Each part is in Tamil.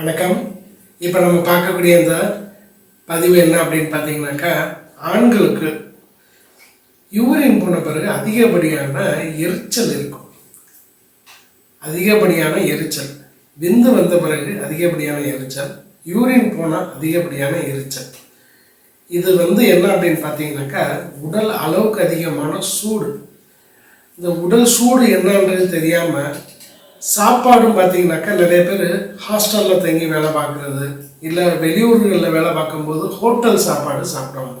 வணக்கம். இப்போ நம்ம பார்க்கக்கூடிய இந்த பதிவு என்ன அப்படின்னு பார்த்தீங்கன்னாக்கா ஆண்களுக்கு யூரின் போன பிறகு அதிகப்படியான எரிச்சல் இருக்கும். அதிகப்படியான எரிச்சல். விந்து வந்த பிறகு அதிகப்படியான எரிச்சல். யூரின் போனால் அதிகப்படியான எரிச்சல். இது வந்து என்ன அப்படின்னு பார்த்தீங்கன்னாக்கா உடல் அளவுக்கு அதிகமான சூடு. இந்த உடல் சூடு என்னன்றது தெரியாமல் சாப்பாடும் பார்த்தீங்கன்னாக்கா நிறைய பேர் ஹாஸ்டலில் தங்கி வேலை பார்க்குறது இல்லை வெளியூர்களில் வேலை பார்க்கும்போது ஹோட்டல் சாப்பாடு சாப்பிடுவாங்க.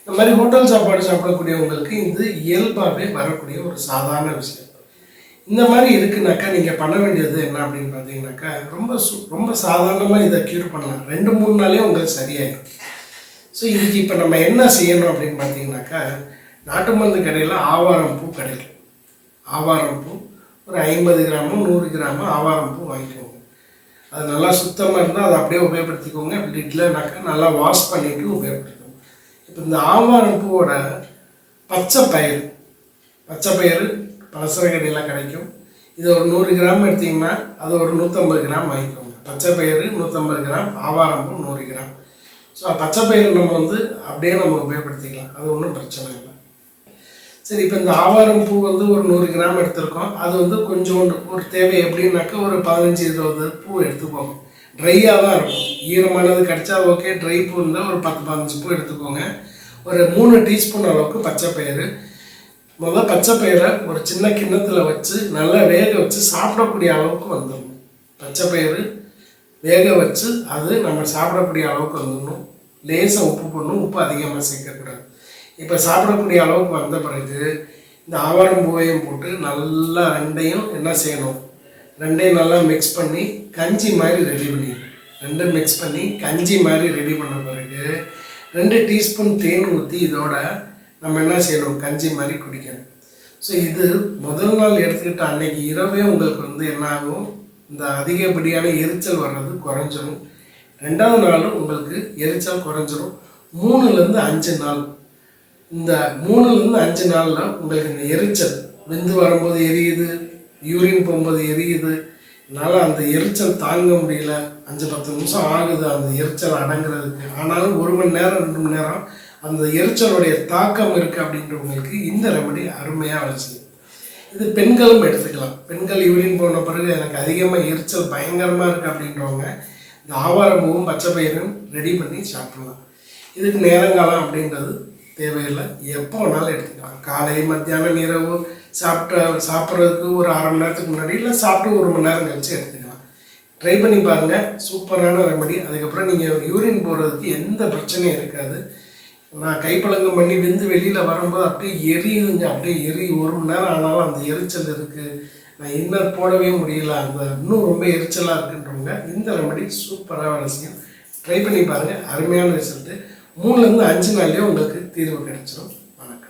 இந்த மாதிரி ஹோட்டல் சாப்பாடு சாப்பிடக்கூடியவங்களுக்கு இது இயல்பாகவே வரக்கூடிய ஒரு சாதாரண விஷயம். இந்த மாதிரி இருக்குனாக்கா நீங்கள் பண்ண வேண்டியது என்ன அப்படின்னு பார்த்தீங்கன்னாக்கா ரொம்ப சு- ரொம்ப சாதாரணமாக இதை க்யூர் பண்ணலாம். ரெண்டு மூணு நாளே உங்களுக்கு சரியாயிடும் ஸோ இதுக்கு இப்போ நம்ம என்ன செய்யணும் அப்படின்னு பார்த்தீங்கன்னாக்கா நாட்டு மருந்து கடையில் ஆவாரம் பூ கிடைக்கும் ஆவாரம் பூ ஒரு ஐம்பது கிராமும் நூறு கிராமும் ஆவாரம் பூ வாங்கிக்கோங்க. அது நல்லா சுத்தமாக இருந்தால் அதை அப்படியே உபயோகப்படுத்திக்கோங்க. அப்படி இல்லைனாக்கா நல்லா வாஷ் பண்ணிவிட்டு உபயோகப்படுத்திக்கோங்க. இப்போ இந்த ஆவாரம் பூவோட பச்சை பயிர் பச்சை பயிர் பலசர கிடைக்கும். இது ஒரு நூறு கிராம் எடுத்தீங்கன்னா அது ஒரு நூற்றம்பது கிராம் வாங்கிக்கோங்க. பச்சை பயிறு நூற்றம்பது கிராம் ஆவாரம் பூ நூறு கிராம். ஸோ பச்சை பயிர் நம்ம வந்து அப்படியே நம்ம உபயோகப்படுத்திக்கலாம். அது ஒன்றும் பிரச்சனை இல்லை. சரி இப்போ இந்த ஆவாரம் பூ வந்து ஒரு நூறு கிராம் எடுத்திருக்கோம். அது வந்து கொஞ்சோண்டு ஒரு தேவை எப்படின்னாக்கா ஒரு பதினஞ்சு இருபது பூ எடுத்துக்கோங்க. ட்ரையாக தான் இருக்கும். ஈரமானது கிடச்சா ஓகே ட்ரை பூ இருந்தால் ஒரு பத்து பதினஞ்சு பூ எடுத்துக்கோங்க. ஒரு மூணு டீஸ்பூன் அளவுக்கு பச்சை பயிறு. முதல்ல பச்சை பயிரை ஒரு சின்ன கிண்ணத்தில் வச்சு நல்லா வேக வச்சு சாப்பிடக்கூடிய அளவுக்கு வந்துடணும். பச்சை பயிறு வேக வச்சு அது நம்ம சாப்பிடக்கூடிய அளவுக்கு வந்துடணும். லேசாக உப்பு போடணும். உப்பு அதிகமாக சேர்க்கக்கூடாது. இப்போ சாப்பிடக்கூடிய அளவுக்கு வந்த பிறகு இந்த ஆவாரம் பூவையும் போட்டு நல்லா ரெண்டையும் என்ன செய்யணும்? ரெண்டையும் நல்லா மிக்ஸ் பண்ணி கஞ்சி மாதிரி ரெடி பண்ணிடணும் ரெண்டும் மிக்ஸ் பண்ணி கஞ்சி மாதிரி ரெடி பண்ண பிறகு ரெண்டு டீஸ்பூன் தேன் ஊற்றி இதோட நம்ம என்ன செய்யணும்? கஞ்சி மாதிரி குடிக்கணும். ஸோ இது முதல் நாள் எடுத்துக்கிட்ட அன்னைக்கு இரவே உங்களுக்கு வந்து என்ன ஆகும்? இந்த அதிகப்படியான எரிச்சல் வர்றது குறைஞ்சிரும். ரெண்டாவது நாளும் உங்களுக்கு எரிச்சல் குறைஞ்சிரும். மூணுலேருந்து அஞ்சு நாள் இந்த மூணுலேருந்து அஞ்சு நாளில் உங்களுக்கு இந்த எரிச்சல். விந்து வரும்போது எரியுது யூரின் போகும்போது எரியுது. என்னால் அந்த எரிச்சல் தாங்க முடியல. அஞ்சு பத்து நிமிஷம் ஆகுது அந்த எரிச்சல் அடங்குறதுக்கு. ஆனாலும் ஒரு மணி நேரம் ரெண்டு மணி நேரம் அந்த எரிச்சலுடைய தாக்கம் இருக்குது அப்படின்றவங்களுக்கு இந்த ரெமடி அருமையாக வச்சு இது பெண்களும் எடுத்துக்கலாம். பெண்கள் யூரின் போன பிறகு எனக்கு அதிகமாக எரிச்சல் பயங்கரமாக இருக்குது அப்படின்றவங்க இந்த ஆவாரம்பூவும் பச்சை பயிரும் ரெடி பண்ணி சாப்பிடலாம். இதுக்கு நேரங்காலம் அப்படின்றது தேவையில்லை. எப்போ வேணாலும் எடுத்துக்கலாம். காலை மத்தியானம் இரவு சாப்பிட்ட சாப்பிட்றதுக்கு ஒரு அரை மணி நேரத்துக்கு முன்னாடி இல்லை சாப்பிட்டு ஒரு மணி நேரம் கழிச்சு எடுத்துக்கலாம். ட்ரை பண்ணி பாருங்கள் சூப்பரான ரெமடி அதுக்கப்புறம் நீங்கள் யூரின் போகிறதுக்கு எந்த பிரச்சனையும் இருக்காது. நான் கைப்பழங்கம் பண்ணி விந்து வெளியில் வரும்போது அப்படியே எரியுதுங்க. அப்படியே எரி ஒரு மணி நேரம் ஆனாலும் அந்த எரிச்சல் இருக்குது நான் இன்னர் போடவே முடியல. அந்த இன்னும் ரொம்ப எரிச்சலாக இருக்குன்றவங்க இந்த ரெமடி சூப்பராக வேலை செய்யும் ட்ரை பண்ணி பாருங்கள் அருமையான ரிசல்ட்டு மூணுலேருந்து அஞ்சு நாள்லேயே உங்களுக்கு தீர்வு கிடைச்சிடும்